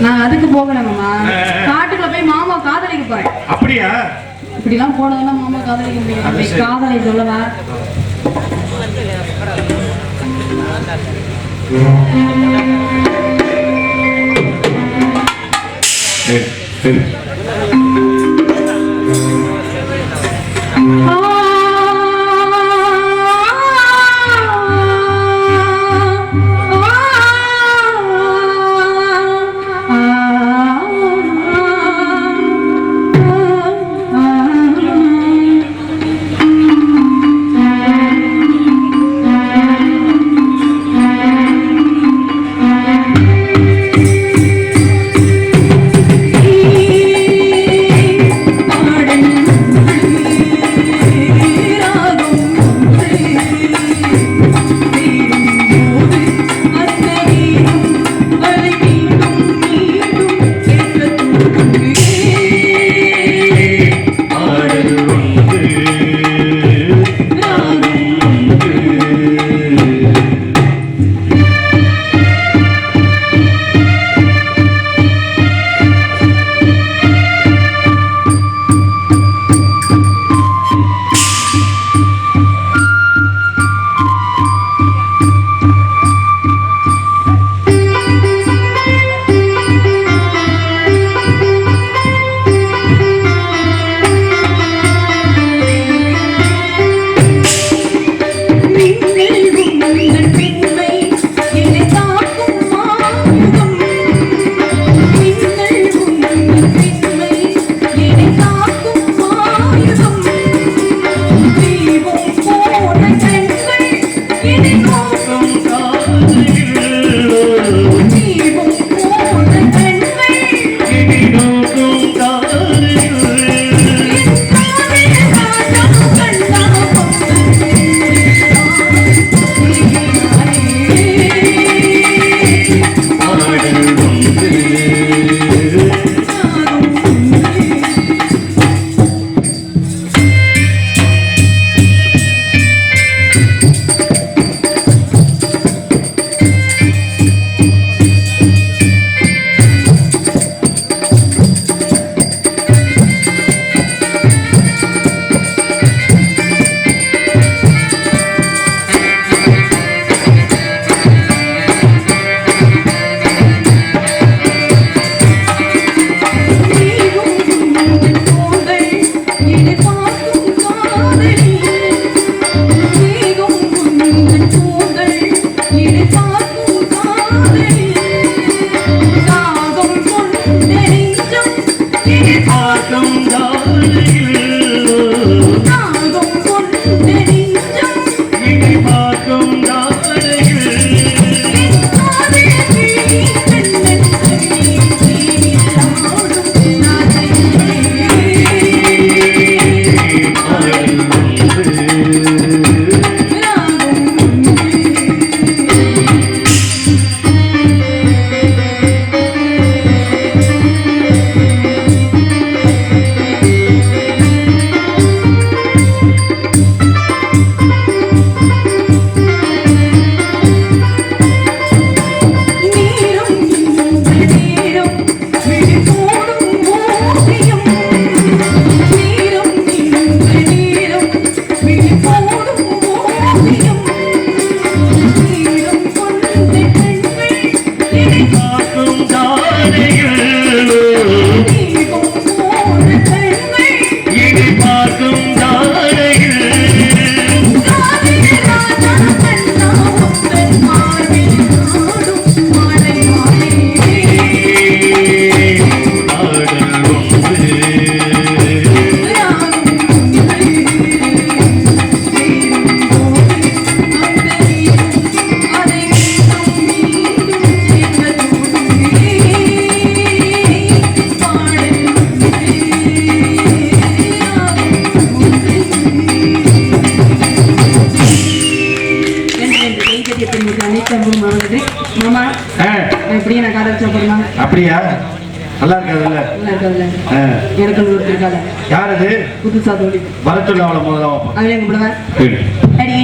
நான் அதுக்கு போகல மாமா. காட்டுக்குள்ள போய் மாமா காதலிக்க போறேன். அப்படியா? இப்படிலாம் போனதுன்னா மாமா காதலிக்க முடியாது. காதலை சொல்லவா? சரி மாமா ஆ, எப்படியே நான் காதல் சாப்பிடலாம் அப்படியா? நல்லா இருக்காதுல்ல? நல்லா இருக்காதுல்ல? எனக்கு ஒரு இருக்காத யார் அது? புதுசா தோழி. வர சொல்ல அவளை முதல்ல அவன். அடி.